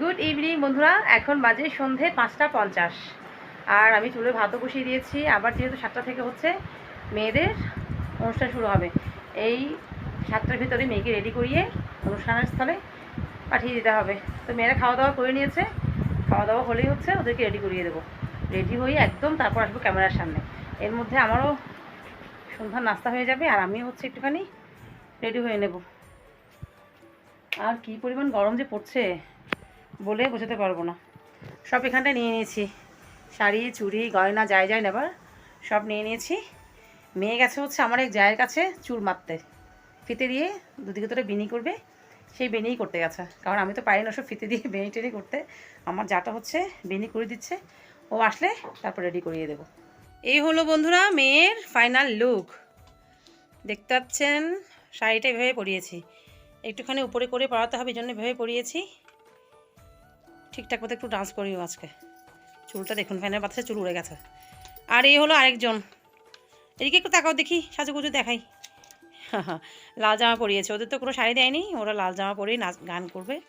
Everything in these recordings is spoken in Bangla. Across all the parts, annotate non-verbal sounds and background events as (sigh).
গুড ইভিনিং বন্ধুরা। এখন বাজে সন্ধে পাঁচটা পঞ্চাশ। আর আমি চুলে ভাতও বসিয়ে দিয়েছি। আবার যেহেতু সাতটা থেকে হচ্ছে মেয়েদের অনুষ্ঠান শুরু হবে, এই সাতটার ভিতরে মেয়েকে রেডি করিয়ে অনুষ্ঠানের স্থলে পাঠিয়ে দিতে হবে। তো মেয়েরা খাওয়া দাওয়া করে নিয়েছে। খাওয়া দাওয়া হলেই হচ্ছে ওদেরকে রেডি করিয়ে দেবো। রেডি হয়ে একদম তারপর আসব ক্যামেরার সামনে। এর মধ্যে আমারও সন্ধ্যার নাস্তা হয়ে যাবে, আর আমি হচ্ছে একটুখানি রেডি হয়ে নেব। আর কি পরিমাণ গরম যে পড়ছে। বলে বোঝাতে পারব না। সব এখানটায় নিয়ে নিয়েছি। শাড়ি, চুড়ি, গয়না যায় যায় নেবার, সব নিয়ে নিয়েছি। মেয়ে গেছে হচ্ছে আমার এক জায়ের কাছে চুল মারতে ফিতে দিয়ে দুদিকে তোরে বিনি করবে, সেই বেনিই করতে গেছে। কারণ আমি তো পারি না সব ফিতে দিয়ে বেনি টেনি করতে। আমার যাটা হচ্ছে বেনি করে দিচ্ছে। ও আসলে তারপর রেডি করিয়ে দেবো। এই হলো বন্ধুরা মেয়ের ফাইনাল লুক দেখতে পাচ্ছেন, শাড়িটা এভাবে পরিয়েছি। একটুখানি উপরে করে পরাতে হবে, এই জন্য এভাবে পরিয়েছি। ঠিকঠাক মতো একটু ডান্স করিও আজকে। চুলটা দেখুন, ফ্যানের বাতাসে চুল উড়ে গেছে। আর এই হলো আরেকজন। এদিকে একটু তাকাও দেখি, সাজুগুজু দেখাই। (laughs) লাল জামা পরিয়েছে। ওদের তো কোনো শাড়ি দেয়নি, ওরা লাল জামা পরেই নাচ, গান করবে।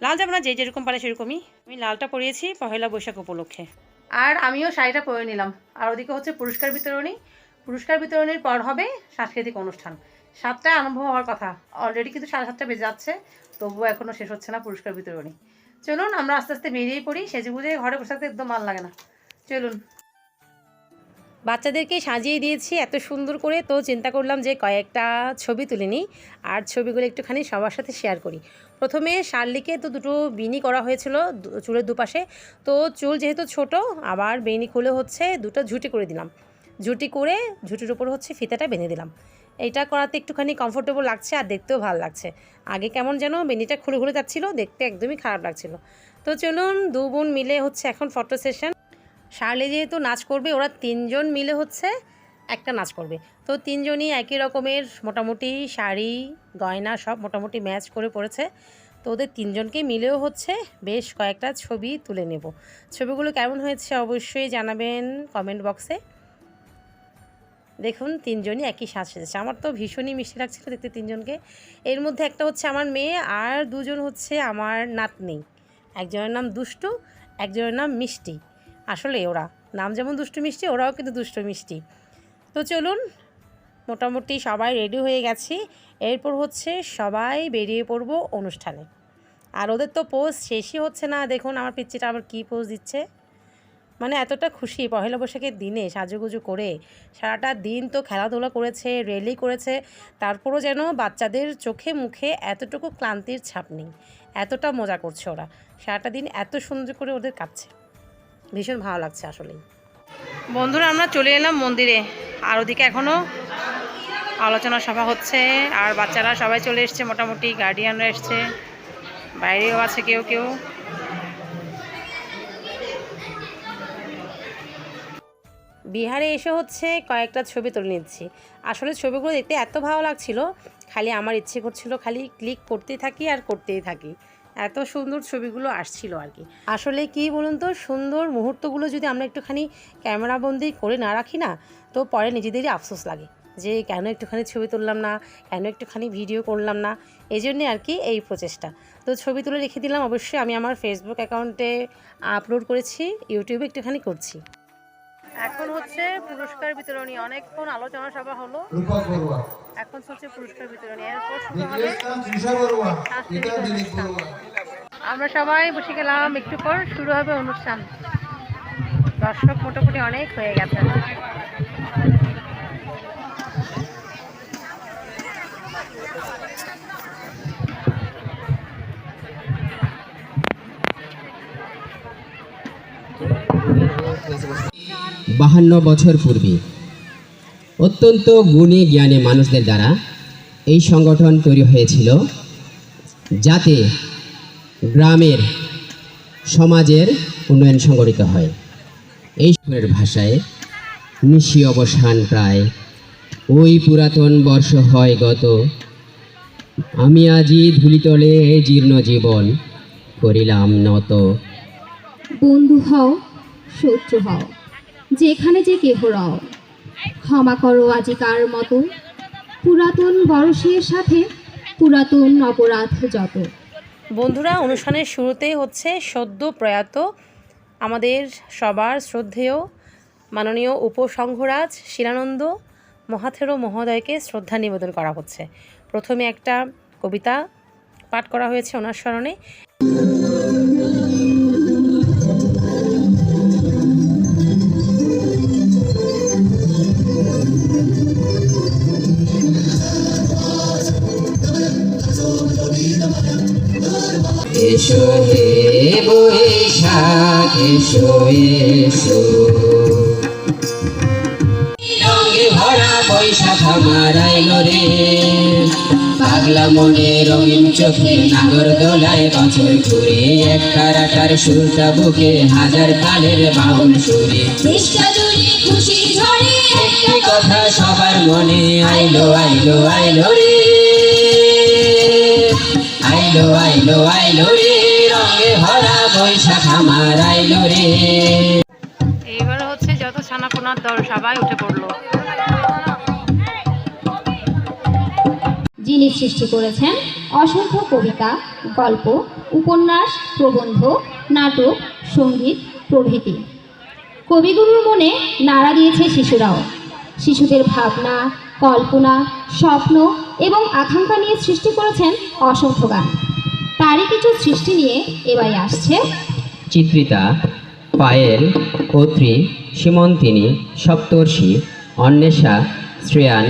লাল জামা না, যে যেরকম পারে সেরকমই। আমি লালটা পরিয়েছি পহেলা বৈশাখ উপলক্ষে। আর আমিও শাড়িটা পরে নিলাম। আর ওদিকে হচ্ছে পুরস্কার বিতরণী। পুরস্কার বিতরণীর পর হবে সাংস্কৃতিক অনুষ্ঠান। সাতটায় আরম্ভ হওয়ার কথা। অলরেডি কিন্তু সাড়ে সাতটা বেজে যাচ্ছে, তবুও এখনও শেষ হচ্ছে না পুরস্কার বিতরণী। চলুন, আমরা আস্তে আস্তে বেরিয়ে পড়ি। সেজে বুঝে ঘরে বসে থাকতে একদম ভালো লাগে না। চলুন। বাচ্চাদেরকে সাজিয়ে দিয়েছি এত সুন্দর করে। তো চিন্তা করলাম যে কয়েকটা ছবি তুলে নিই আর ছবিগুলো একটুখানি সবার সাথে শেয়ার করি। প্রথমে শার্লিকে তো দুটো বিনি করা হয়েছিল চুলের দুপাশে। তো চুল যেহেতু ছোট, আবার বেনি খুলে হচ্ছে দুটো ঝুটি করে দিলাম। ঝুটি করে ঝুটির উপর হচ্ছে ফিতাটা বেঁধে দিলাম। এইটা করাতে একটুখানি কমফোর্টেবল লাগছে আর দেখতেও ভালো লাগছে। আগে কেমন যেন বেনিটা খুলে খুলে যাচ্ছিল, দেখতে একদমই খারাপ লাগছিল। তো চলুন, দু বোন মিলে হচ্ছে এখন ফটো সেশন শার্লি যেহেতু নাচ করবে, ওরা তিনজন মিলে হচ্ছে একটা নাচ করবে। তো তিনজনই একই রকমের মোটামুটি শাড়ি, গয়না সব মোটামুটি ম্যাচ করে পড়েছে। তো ওদের তিনজনকে মিলেও হচ্ছে বেশ কয়েকটা ছবি তুলে নেব। ছবিগুলো কেমন হয়েছে অবশ্যই জানাবেন কমেন্ট বক্সে দেখুন, তিনজনই একই সাজ সেজেছে। আমার তো ভীষণই মিষ্টি লাগছিল দেখতে তিনজনকে। এর মধ্যে একটা হচ্ছে আমার মেয়ে আর দুজন হচ্ছে আমার নাতনি। একজনের নাম দুষ্টু, একজনের নাম মিষ্টি। আসলে ওরা, নাম যেমন দুষ্টু মিষ্টি, ওরাও কিন্তু দুষ্টু মিষ্টি। তো চলুন, মোটামুটি সবাই রেডি হয়ে গেছি। এরপর হচ্ছে সবাই বেরিয়ে পড়ব অনুষ্ঠানে। আর ওদের তো পোজ শেষই হচ্ছে না। দেখুন, আমার পিচ্চিটা আবার কী পোজ দিচ্ছে। মানে এতটা খুশি পহেলা বৈশাখের দিনে সাজুগুজু করে। সারাটা দিন তো খেলাধুলা করেছে রেলি করেছে, তারপরও যেন বাচ্চাদের চোখে মুখে এতটুকু ক্লান্তির ছাপ নেই। এতটা মজা করছে ওরা। সারাটা দিন এত সুন্দর করে ওদের কাটছে। ভীষণ ভালো লাগছে আসলেই। বন্ধুরা, আমরা চলে এলাম মন্দিরে। আর ওদিকে এখনও আলোচনা সভা হচ্ছে, আর বাচ্চারা সবাই চলে এসছে, মোটামুটি গার্ডিয়ানরা এসছে। বাইরেও আছে কেউ কেউ। বিহারে এসে হচ্ছে কয়েকটা ছবি তুলে নিচ্ছি। আসলে ছবিগুলো দেখতে এত ভালো লাগছিল, খালি আমার ইচ্ছে করছিল খালি ক্লিক করতেই থাকি আর করতেই থাকি। এত সুন্দর ছবিগুলো আসছিল আর কি। আসলে কি বলুন তো, সুন্দর মুহূর্তগুলো যদি আমরা একটুখানি ক্যামেরাবন্দি করে না রাখি না, তো পরে নিজেদেরই আফসোস লাগে যে কেন একটুখানি ছবি তুললাম না, কেন একটুখানি ভিডিও করলাম না এই জন্যে আর কি এই প্রচেষ্টা। তো ছবি তুলে রেখে দিলাম, অবশ্যই আমি আমার ফেসবুক অ্যাকাউন্টে আপলোড করেছি ইউটিউবে একটুখানি করছি। এখন হচ্ছে পুরস্কার বিতরণী। অনেকক্ষণ আলোচনা সভা হলো। এখন হচ্ছে পুরস্কার বিতরণী। এরপর শুরু হবে আমরা সবাই বসে গেলাম একটু পর শুরু হবে অনুষ্ঠান। দর্শক মোটামুটি অনেক হয়ে গেছে। বাহান্ন বছর পূর্বে। অত্যন্ত গুণী জ্ঞানী মানুষদের দ্বারা এই সংগঠন তৈরি হয়েছিল, যাতে গ্রামের সমাজের উন্নয়ন সংগঠিত হয়। এই সুরের ভাষায় নিশি অবসান প্রায় ওই পুরাতন বর্ষ হয় গত। আমি আজি ধুলিতলে জীর্ণ জীবন করিলাম নত। বন্ধু হও, শত্রু হও। যেখানে যে কেহ রও। ক্ষমা করো আজিকার মতো। পুরাতন বরসের সাথে পুরাতন অপরাধ যত বন্ধুরা, অনুষ্ঠানের শুরুতেই হচ্ছে সদ্য প্রয়াত আমাদের সবার শ্রদ্ধেয় মাননীয় উপসংঘরাজ শিলানন্দ মহাথেরো মহোদয়কে শ্রদ্ধা নিবেদন করা হচ্ছে। প্রথমে একটা কবিতা পাঠ করা হয়েছে ওনার স্মরণে। এসো হে বৈশাখ এসো এসো। রঙে ভরা বৈশাখ আমার আইলো রে। পাগলা মনে রঙিন চোখে নাগর দোলায় বছর ঘুরে এক কারাটার সুরটা বুকে হাজার কালের বাউল সুরে। একটি কথা সবার মনে আইলো আইলো আইলো রে। আইলো আইলো আইলো রে রঙে ভরা বৈশাখ আমার আইলো রে এইবার হচ্ছে যত ছানাপোনার দল সবাই উঠে পড়ল। যিনি সৃষ্টি করেছেন অসংখ্য কবিতা গল্প উপন্যাস প্রবন্ধ নাটক সংগীত প্রভৃতি। কবিগুরুর মনে নাড়া দিয়েছে শিশুরাও। শিশুদের ভাবনা কল্পনা স্বপ্ন এবং আকাঙ্ক্ষা নিয়ে সৃষ্টি করেছেন অসংখ্য গান। তারই কিছু সৃষ্টি নিয়ে এবারে আসছে। চিত্রিতা পায়েল অত্রি সীমন্তিনী সপ্তর্ষি অন্বেষা শ্রেয়ান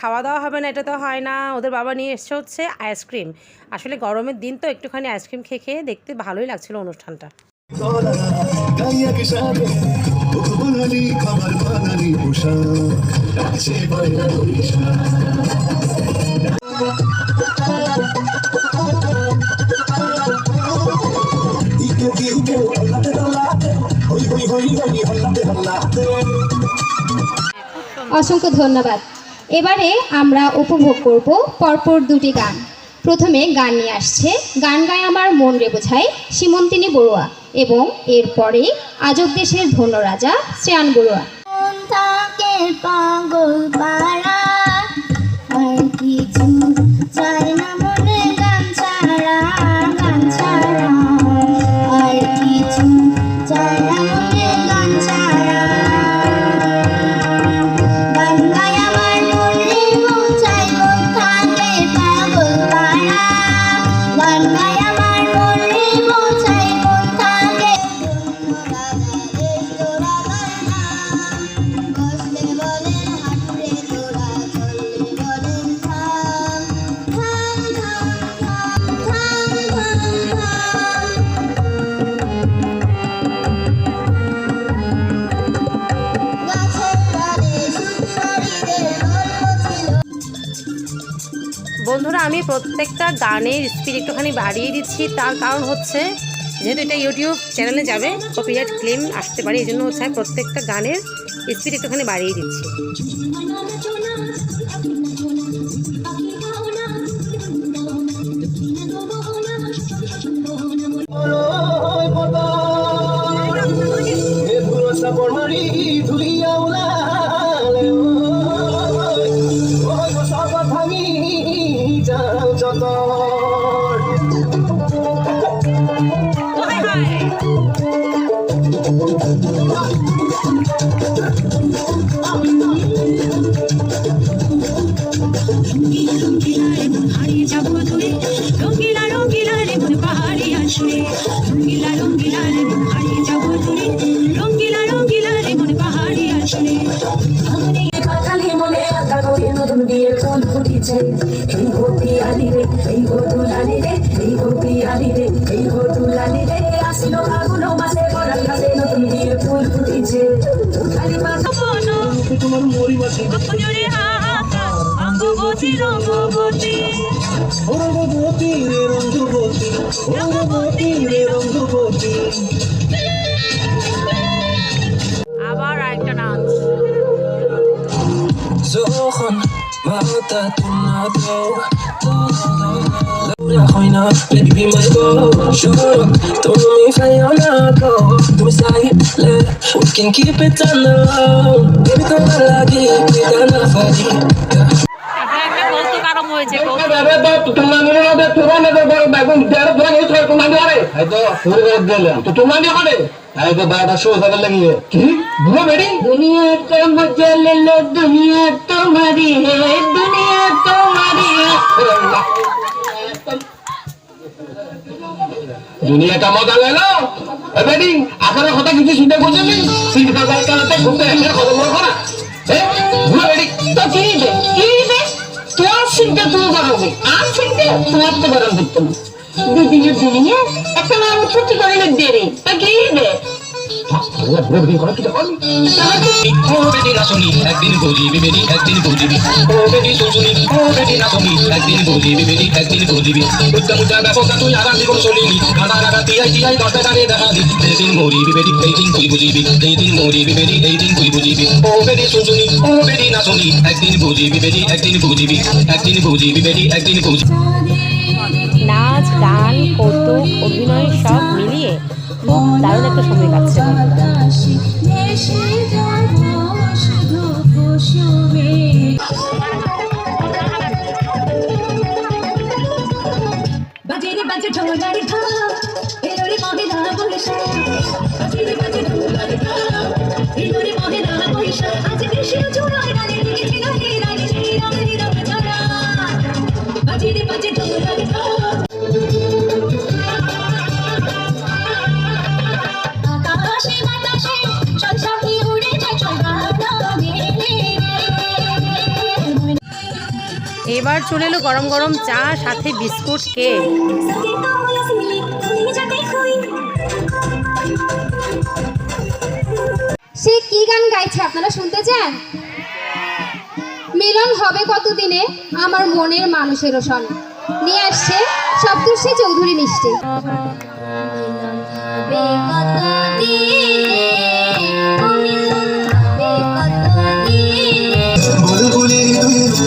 খাওয়া দাওয়া হবে না, এটা তো হয় না। ওদের বাবা নিয়ে এসছে হচ্ছে আইসক্রিম। আসলে গরমের দিন তো একটুখানি আইসক্রিম খেয়ে খেয়ে দেখতে ভালোই লাগছিল অনুষ্ঠানটা। অসংখ্য ধন্যবাদ। এবারে আমরা উপভোগ করব পরপর দুটি গান। প্রথমে গান নিয়ে আসছে, গান গায় আমার মন রে বোঝায় সীমন্তিনী বড়ুয়া এবং এরপরে আজব দেশের ধন্য রাজা শ্রেয়ান বড়ুয়া। পাগল পাড়া কিছু প্রত্যেকটা গানের স্পিড একটুখানি বাড়িয়ে দিচ্ছি তার কারণ হচ্ছে যেহেতু এটা ইউটিউব চ্যানেলে যাবে কপিরাইট ক্লেম আসতে পারে এই জন্য হচ্ছে আমি প্রত্যেকটা গানের স্পিড একটুখানি বাড়িয়ে দিচ্ছি যত অঙ্গবতী রঙ্গবতী। রঙ্গবতী রে রঙ্গবতী রঙ্গবতী রে রঙ্গবতী। আবার আরেকটা নাচ। যখন মাথা তোমাতো হয় না Baby be my go তুমি ফাইও না go তুমি চাইলে We can keep it on the low Baby তোমার লাগি পিতা না ফারি দুনিয়াটা মজা গেল বেডিং কথা কিছু চিন্তা করছে না? চিন্তা ঘুরতে আসার কথা কি রে তোর তুমি বড় হবে আর সিংটা তোমার তো গরম করতে না। দুদিনের দুনিয়া একটা নাম উৎপত্তি করে দেরি তা কি রে একদিন বুঝিবি বেটি একদিন বুঝিবি ও বেটি শুশুনি ও বেটি নাচনি একদিন বুঝিবি বেটি একদিন বুঝিবি উচ্চা উচ্চা ব্যবসা তুই আরাম জীবন চলিবি কাটা কাটা টিআই টিআই দশ টাকারে দেখা দি এই মরিবি বেটি এই তুই বুঝিবি এই মরিবি বেটি এই তুই বুঝিবি ও বেটি শুশুনি ও বেটি নাচনি একদিন বুঝিবি বেটি একদিন বুঝিবি একদিন বুঝিবি বেটি একদিন বুঝিবি নাচ, গান, কৌতুক, অভিনয় সব মিলিয়ে খুব দারুণ একটা সময় কাটছে। মহিলা বৈশা বাজে রে বাজে ঢোলারি খা এলো রে মহিলা বৈশা আজ এবার চলে এলো গরম গরম চা সাথে বিস্কুট কেক। খুই সে কি গান গাইছে আপনারা শুনতে চান? মিলন হবে কতদিনে? আমার মনের মানুষের সন নিয়ে আসছে সপ্তর্ষি চৌধুরী মিষ্টি। বুলবুলি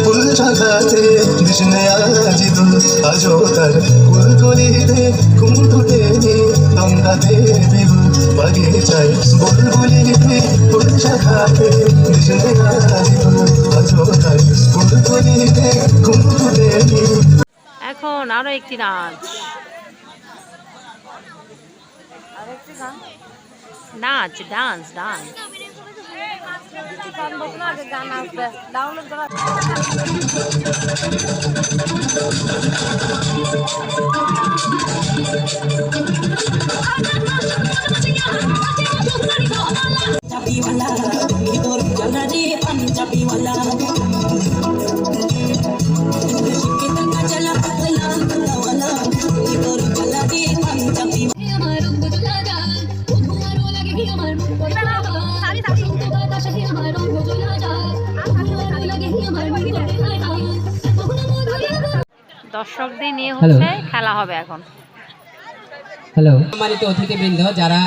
ফুল সাজাতে কৃষ্ণে আজি তুল আজো তার বিহুল বাগিচায় বুলবুলিতে ফুল সাজাতে কৃষ্ণে আজো তার এখন আরও একটি নাচ। নাচ ডান্স ডান্স গান আসবে ডাউনলোড করা পাঞ্জাবি ওয়ালা দর্শকদের নিয়ে হচ্ছে খেলা হবে এখন। হ্যালো সম্মানিত অতিথিবৃন্দ যারা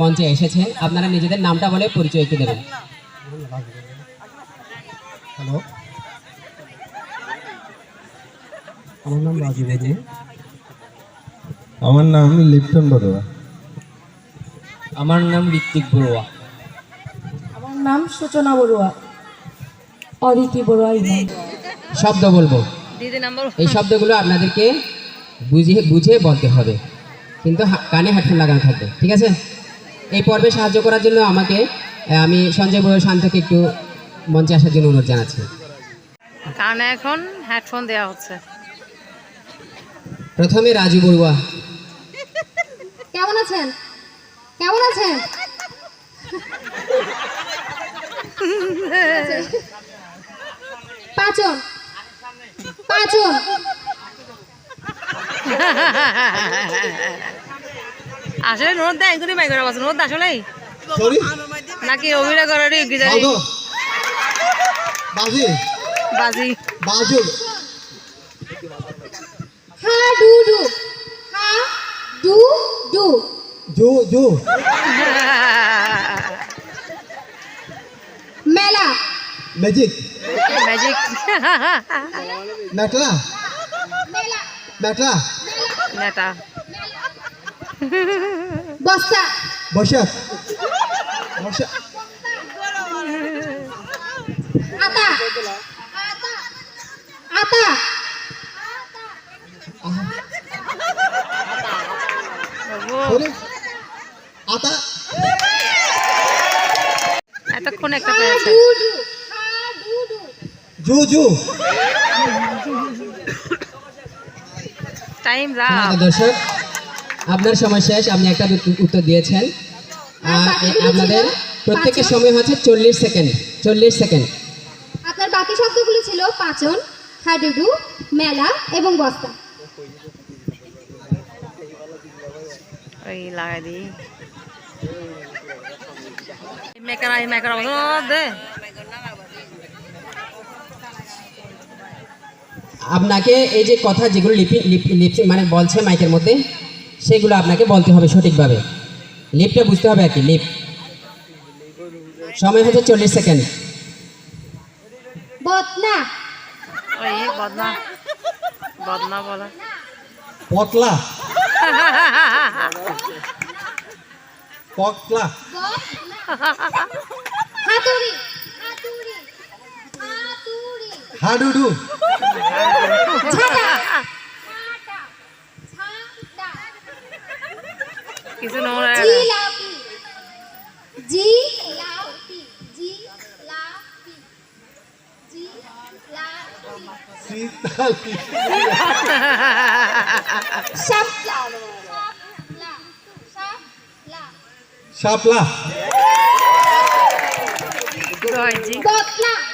মঞ্চে এসেছেন আপনারা নিজেদের নামটা বলে পরিচয় একটু দেবেন। হ্যালো আমার নাম রাজু। বড়ুয়া আমার নাম লিপ্টন বড়ুয়া। আমার নাম ঋত্বিক বড়ুয়া। আমার নাম সূচনা বড়ুয়া। অদিতি বড়ুয়া। শব্দ বলব। এই শব্দগুলো আপনাদেরকে বুঝিয়ে বুঝে বলতে হবে। কিন্তু কানে হেডফোন লাগানো থাকবে ঠিক আছে? এই পর্বে সাহায্য করার জন্য আমাকে আমি সঞ্জয় বড় শান্তকে একটু মঞ্চে আসার জন্য অনুরোধ জানাচ্ছি। কানে এখন হেডফোন দেওয়া হচ্ছে। প্রথমে রাজু বড়ুয়া। কেমন আছেন? কেমন আছেন? (laughs) পাঁচন পাঁচন আসলে নোট দেয় একদমই বাই করা নোট আসলেই। সরি। নাকি অভিনয় করারই গিজারি বাজি। বাজি। হা ডু ডু হা ডু ডু জো জো মেলা ম্যাজিক ম্যাজিক ম্যাটলা ম্যাটলা নেটা বস্তা বৈশাখ বৈশাখ আতা আতা আতা এতক্ষণ একটা পেয়েছে জু জু। টাইম দর্শক আপনার সময় শেষ। আপনি একটা উত্তর দিয়েছেন। এ- আপনাদের প্রত্যেকের সময় হচ্ছে চল্লিশ সেকেন্ড। চল্লিশ সেকেন্ড। আপনার বাকি শব্দগুলো ছিল পাচন হাডুডু মেলা এবং বস্তা। ওই লাগাই দি মেকারা এই মেকারা দে। আপনাকে এই যে কথা যেগুলো লিপি লিপ- লিপ- মানে বলছে মাইকের মধ্যে সেগুলো আপনাকে বলতে হবে সঠিকভাবে। লিপটা বুঝতে হবে আর কি লিপ। সময় হচ্ছে চল্লিশ সেকেন্ড। বদনা। ওই বদনা। বদনা বলা। পটলা পটলা হাতুড়ি হাতুড়ি হাতুড়ি। হাডুডু। কিছু নোংরা জিলাপি জিলাপি শীতালি শাপলা। শাপলা। হাতুড়ি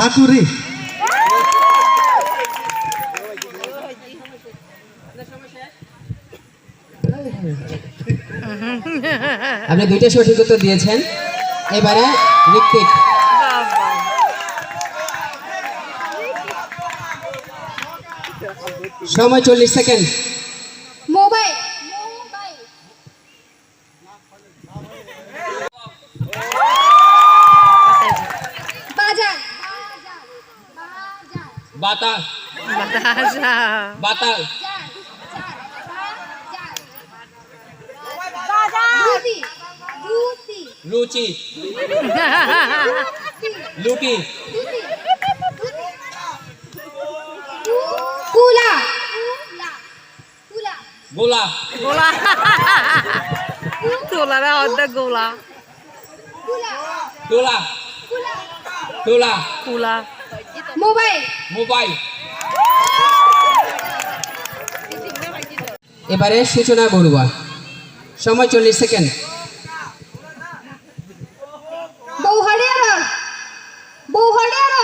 হাতুড়ি। আপনি দুইটা সঠিক উত্তর দিয়েছেন। এবারে ঋত্বিক। সময় চল্লিশ সেকেন্ড। মোবাইল। বাতাল বাতাসা বাতাল ধুতি ধুতি লুচি লুটি কুলা কুলা গোলা গোলা তোলা রে অর্ধেক গোলা তোলা তোলা কুলা মোবাইল মোবাইল এবারে সূচনা বড়ুয়া। সময় চল্লিশ সেকেন্ড। বৌহাড়িয়ার বৌহাড়িয়ার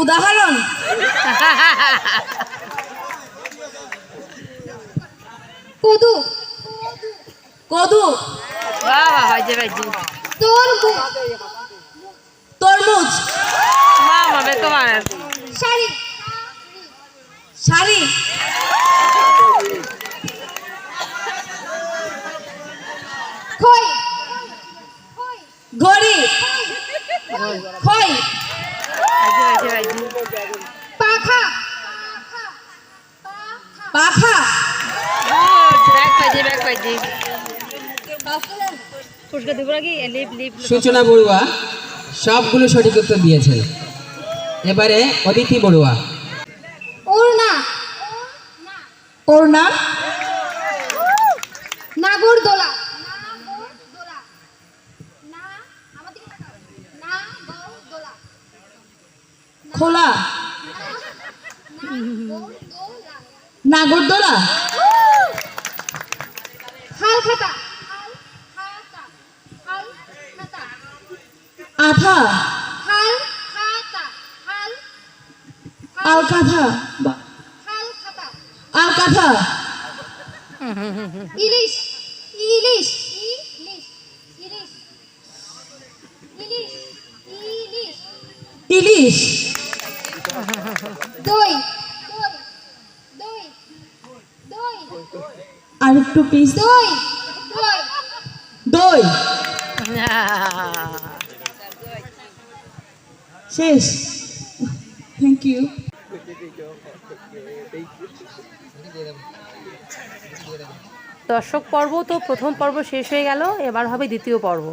উদাহরণ। কদু। কদু। তরমুজ তরমুজ শাড়ি। শাড়ি? পাখা। সূচনা বড়ুয়া সবগুলো সঠিক উত্তর দিয়েছেন। এবারে অদিতি বড়ুয়া। ওড়না নাগরদোলা খোলা। নাগরদোলা হালখাতা আঠা হাল খাতা। বা- হাল খাতা। আলকাথা ইলিশ ইলিশ ইলিশ ইলিশ। ইলিশ ইলিশ ইলিশ দই আর একটু পিস। দই দই। শেষ। থ্যাংক ইউ দর্শক পর্ব তো প্রথম পর্ব শেষ হয়ে গেল এবার হবে দ্বিতীয় পর্ব।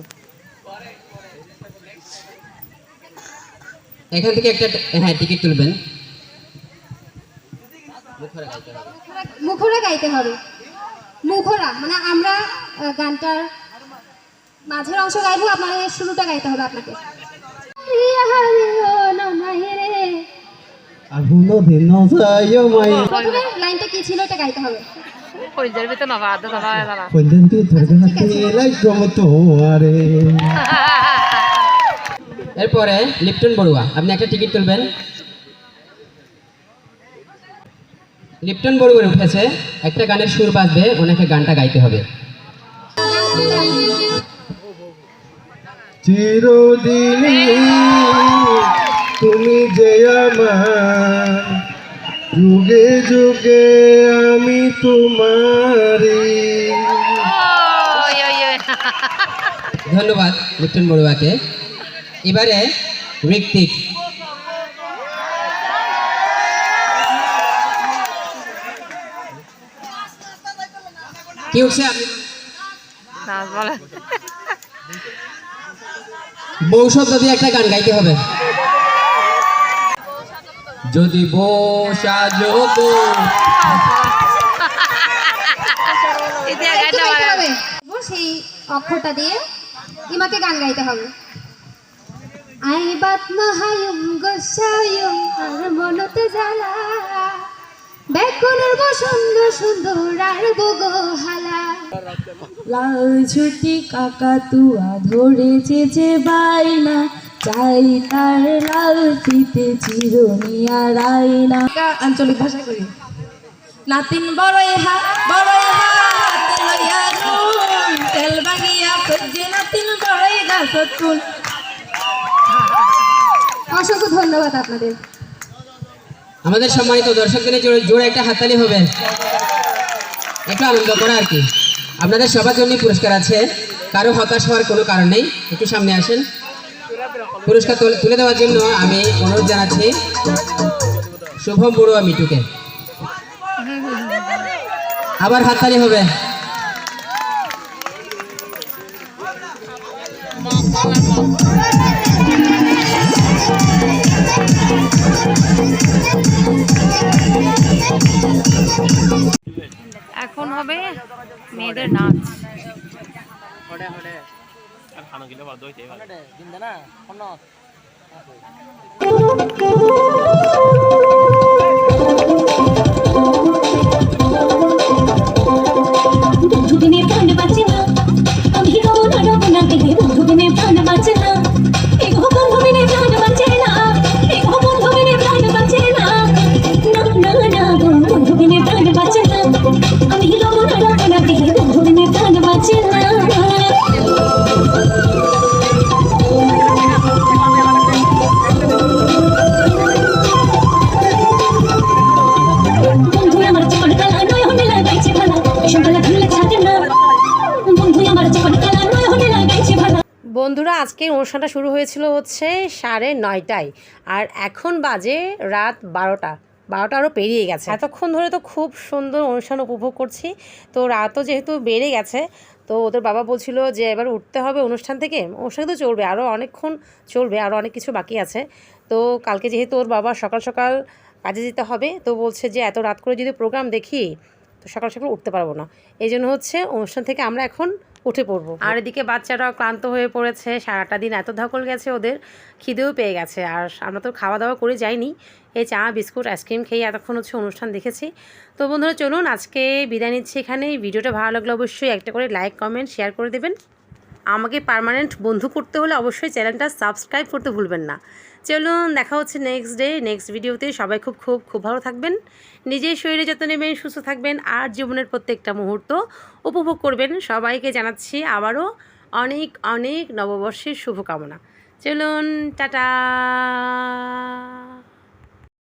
এখান থেকে একটা হ্যাঁ টিকিট তুলবেন। মুখরা গাইতে হবে। মুখরা মানে আমরা গানটার মাঝের অংশ গাইবো আপনাদের শুরুটা গাইতে হবে আপনাকে। আগুন দিন যায় মাই। লাইনটা কি ছিল এটা গাইতে হবে। ভিতরে দাদা দাদা তোয়ারে এরপরে লিপটন বড়ুয়া আপনি একটা টিকিট তুলবেন। লিপটন বড়ুয়ার উঠেছে একটা গানের সুর বাজবে ওনাকে গানটা গাইতে হবে। চিরদিনই তুমি যে আমার। যুগে যুগে আমি তোমারি ধন্যবাদ লিপটন বড়ুয়াকে। এবারে ঋত্বিক। কি বউ শব্দ দিয়ে একটা গান গাইতে হবে। যদি (laughs) গাইতে পারে সেই অক্ষরটা দিয়ে ইমাকে গান গাইতে হবে। আই বাত মাহায়ুম গোসায়ুম আর মনতে জ্বালা। ব্যাকুলের বসন্ত সুন্দর আর গোহালা লাল ছুটি কাকা তুয়া ধরেছে যে বাইনা চাই তার লাল ফিতে চিরনিয়া রাইনা আঞ্চলিক ভাষা করি। নাতিন বড়ই হা বড়ই হা হাতে লইয়া নুন তেল বাগিয়া নাতিন বড়ই অসংখ্য ধন্যবাদ আপনাদের। আমাদের সম্মানিত দর্শকদের জোরে জোরে একটা হাততালি হবে। একটু আনন্দ করা আর কি। আপনাদের সবার জন্য পুরস্কার আছে। কারও হতাশ হওয়ার কোনো কারণ নেই। একটু সামনে আসেন। পুরস্কার তুলে- তুলে দেওয়ার জন্য আমি অনুরোধ জানাচ্ছি। শুভম বড়ুয়া মিটুকে আবার হাততালি হবে। এখন হবে মেয়েদের নাচ। বন্ধুদিনে অনুষ্ঠানটা শুরু হয়েছিল হচ্ছে সাড়ে নয়টায়। আর এখন বাজে রাত বারোটা। বারোটা আরও পেরিয়ে গেছে। এতক্ষণ ধরে তো খুব সুন্দর অনুষ্ঠান উপভোগ করছি। তো রাতও যেহেতু বেড়ে গেছে, তো ওদের বাবা বলছিল যে এবার উঠতে হবে অনুষ্ঠান থেকে। অনুষ্ঠান তো চলবে আরও অনেকক্ষণ চলবে আরও অনেক কিছু বাকি আছে। তো কালকে যেহেতু ওর বাবা সকাল সকাল কাজে যেতে হবে, তো বলছে যে এত রাত করে যদি প্রোগ্রাম দেখি, তো সকাল সকাল উঠতে পারব না। এই জন্য হচ্ছে অনুষ্ঠান থেকে আমরা এখন উঠে পড়ব। আর এদিকে বাচ্চারাও ক্লান্ত হয়ে পড়েছে, সারাটা দিন এত ধকল গেছে ওদের, খিদেও পেয়ে গেছে। আর আমরা তো খাওয়া দাওয়া করে যাইনি। এই চা, বিস্কুট, আইসক্রিম খেয়ে এতক্ষণ হচ্ছে অনুষ্ঠান দেখেছি। তো বন্ধুরা, চলুন আজকে বিদায় নিচ্ছি এখানে ভিডিওটা ভালো লাগলে অবশ্যই একটা করে লাইক, কমেন্ট, শেয়ার করে দেবেন। আমাকে পার্মানেন্ট বন্ধু করতে হলে অবশ্যই চ্যানেলটা সাবস্ক্রাইব করতে ভুলবেন না। চলুন, দেখা হচ্ছে নেক্সট ডে নেক্সট ভিডিওতে সবাই খুব খুব খুব ভালো থাকবেন। নিজের শরীরে যত্ন নেবেন, সুস্থ থাকবেন, আর জীবনের প্রত্যেকটা মুহূর্ত উপভোগ করবেন। সবাইকে জানাচ্ছি আবারও অনেক অনেক নববর্ষের শুভকামনা। চলুন, টাটা!